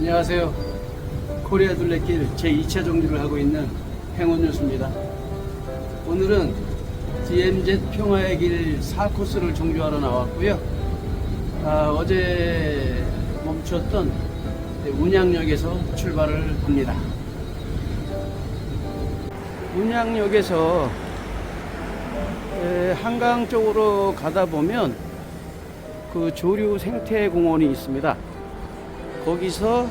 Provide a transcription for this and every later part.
안녕하세요. 코리아 둘레길 제2차 정주를 하고 있는 행운뉴스입니다. 오늘은 DMZ 평화의 길 4코스를 정주하러 나왔고요. 아, 어제 멈췄던 운양역에서 출발을 합니다. 운양역에서 에, 한강 쪽으로 가다 보면 그 조류 생태공원이 있습니다. 거기서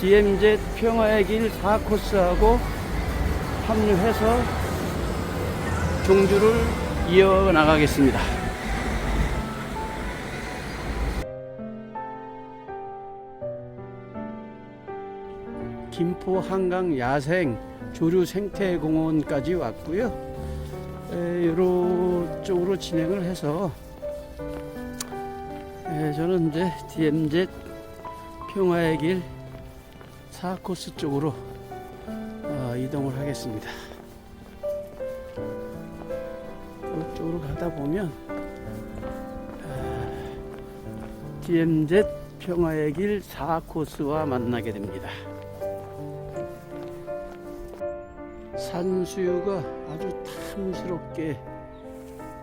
DMZ 평화의 길 4코스하고 합류해서 종주를 이어나가겠습니다. 김포 한강 야생 조류 생태공원까지 왔고요. 에, 요로 쪽으로 진행을 해서 에, 저는 이제 DMZ 평화의 길 4코스 쪽으로 어, 이동을 하겠습니다. 그쪽으로 가다 보면 아, DMZ 평화의 길 4코스와 만나게 됩니다. 산수유가 아주 탐스럽게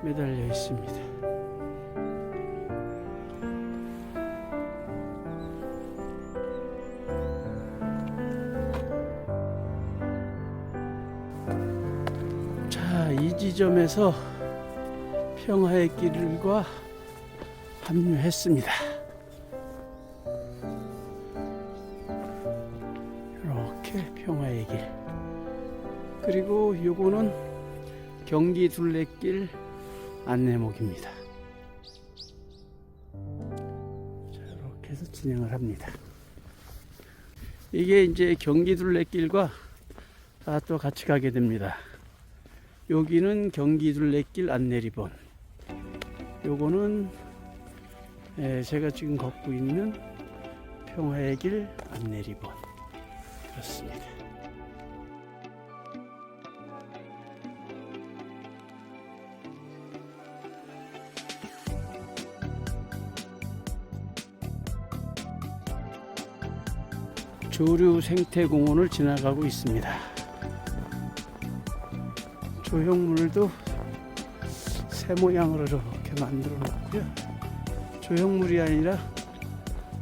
매달려 있습니다. 지점에서 평화의 길과 합류했습니다. 이렇게 평화의 길. 그리고 요거는 경기 둘레길 안내목입니다. 자, 이렇게 해서 진행을 합니다. 이게 이제 경기 둘레길과 아, 또 같이 가게 됩니다. 여기는 경기 둘레길 안내리본. 요거는 에, 제가 지금 걷고 있는 평화의 길 안내리본. 그렇습니다. 조류 생태공원을 지나가고 있습니다. 조형물도 새 모양으로 이렇게 만들어 놓고요. 조형물이 아니라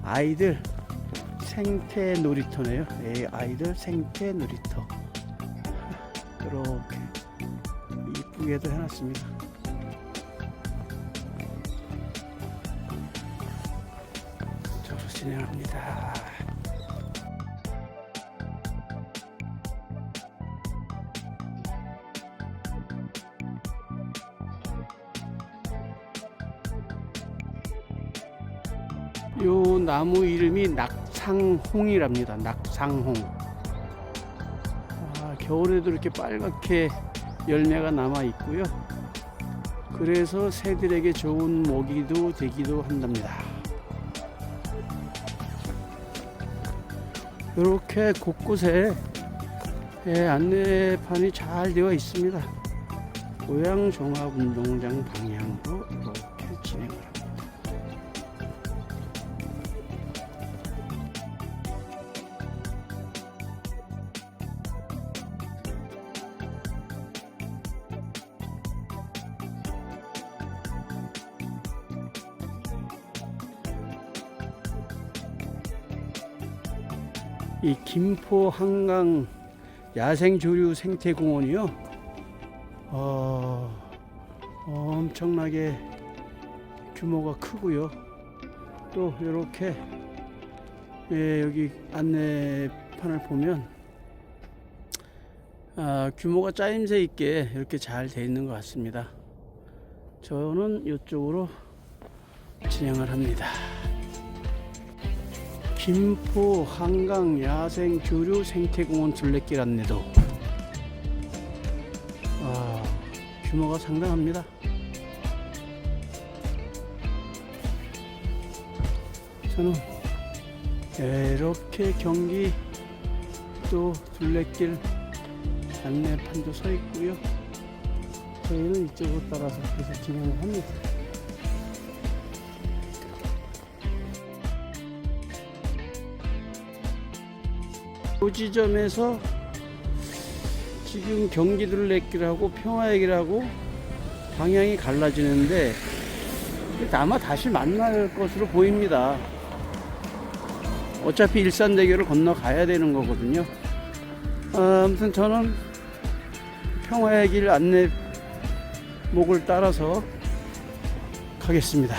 아이들 생태 놀이터네요. 예, 아이들 생태 놀이터. 이렇게 이쁘게도 해놨습니다. 저로 진행합니다. 요 나무 이름이 낙상홍이랍니다. 낙상홍. 아, 겨울에도 이렇게 빨갛게 열매가 남아 있고요. 그래서 새들에게 좋은 먹이도 되기도 한답니다. 이렇게 곳곳에 예, 안내판이 잘 되어 있습니다. 고양 종합운동장 방향으로 이 김포 한강 야생조류 생태공원이요. 어, 엄청나게 규모가 크고요. 또 이렇게 예, 여기 안내판을 보면 아, 규모가 짜임새 있게 이렇게 잘 돼 있는 것 같습니다. 저는 이쪽으로 진행을 합니다. 김포 한강 야생 조류 생태공원 둘레길 안내도 아, 규모가 상당합니다. 저는 이렇게 경기 또 둘레길 안내판도 서 있고요. 저희는 이쪽으로 따라서 계속 진행을 합니다. 이 지점에서 지금 경기둘레길하고 평화역이라고 방향이 갈라지는데 아마 다시 만날 것으로 보입니다. 어차피 일산대교를 건너가야 되는 거거든요. 아, 아무튼 저는 평화의 길 안내목을 따라서 가겠습니다.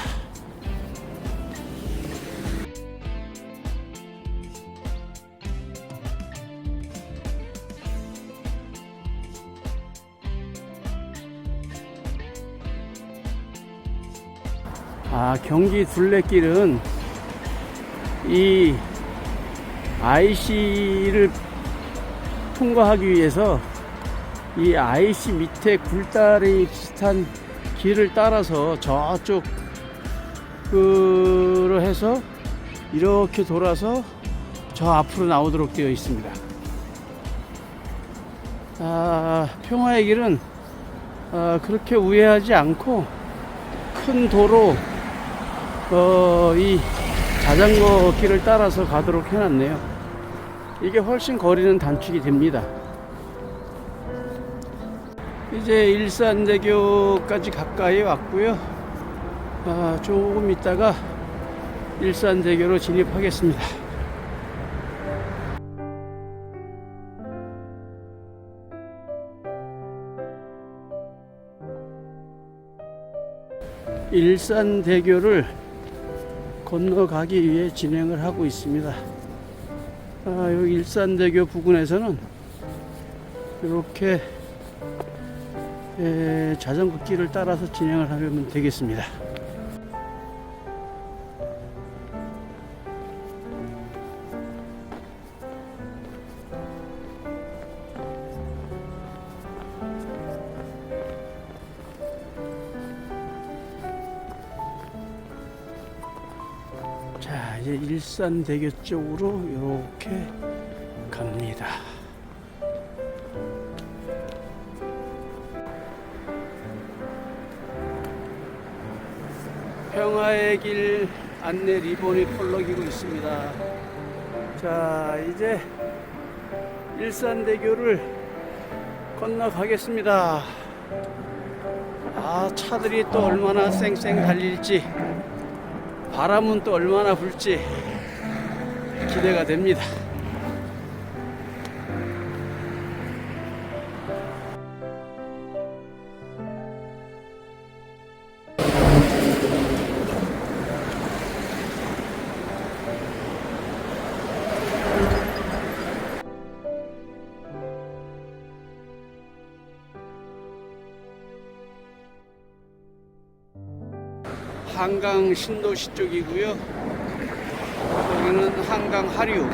아, 경기 둘레길은 이 IC를 통과하기 위해서 이 IC 밑에 굴다리 비슷한 길을 따라서 저쪽 으로 해서 이렇게 돌아서 저 앞으로 나오도록 되어 있습니다. 아, 평화의 길은 아, 그렇게 우회하지 않고 큰 도로 어, 이 자전거 길을 따라서 가도록 해놨네요. 이게 훨씬 거리는 단축이 됩니다. 이제 일산대교까지 가까이 왔고요. 아, 조금 있다가 일산대교로 진입하겠습니다. 일산대교를 건너가기 위해 진행을 하고 있습니다. 아, 여기 일산대교 부근에서는 이렇게 에, 자전거 길을 따라서 진행을 하면 되겠습니다. 이제 일산대교 쪽으로 이렇게 갑니다. 평화의 길 안내 리본이 펄럭이고 있습니다. 자, 이제 일산대교를 건너가겠습니다. 아, 차들이 또 얼마나 쌩쌩 달릴지, 바람은 또 얼마나 불지 기대가 됩니다. 한강 신도시 쪽이고요. 여기는 한강 하류.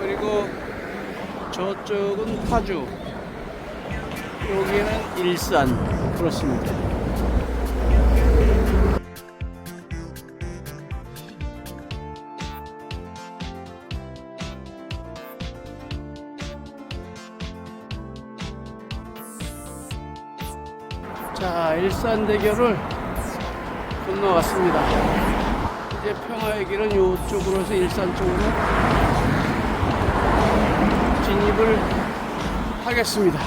그리고 저쪽은 파주. 여기는 일산. 그렇습니다. 자, 일산대교를 건너왔습니다. 이제 평화의 길은 이쪽으로 해서 일산 쪽으로 진입을 하겠습니다.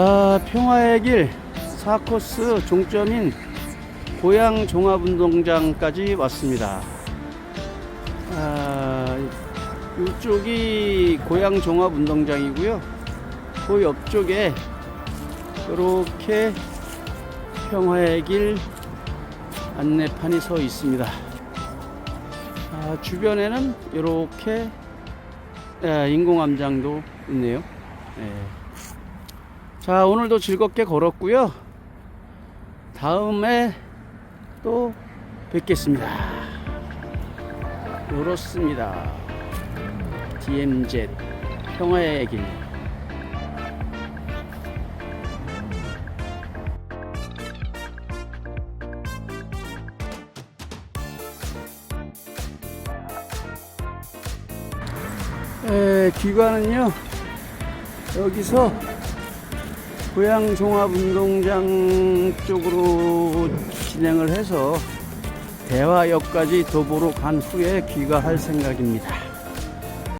아, 평화의 길 4코스 종점인 고양 종합운동장까지 왔습니다. 아, 이쪽이 고양 종합운동장이고요. 그 옆쪽에 이렇게 평화의 길 안내판이 서 있습니다. 아, 주변에는 이렇게 인공암장도 있네요. 예. 자, 오늘도 즐겁게 걸었고요. 다음에 또 뵙겠습니다. 이렇습니다. DMZ 평화의 길. 에, 귀가는요 여기서 고양종합운동장 쪽으로 진행을 해서 대화역까지 도보로 간 후에 귀가할 생각입니다.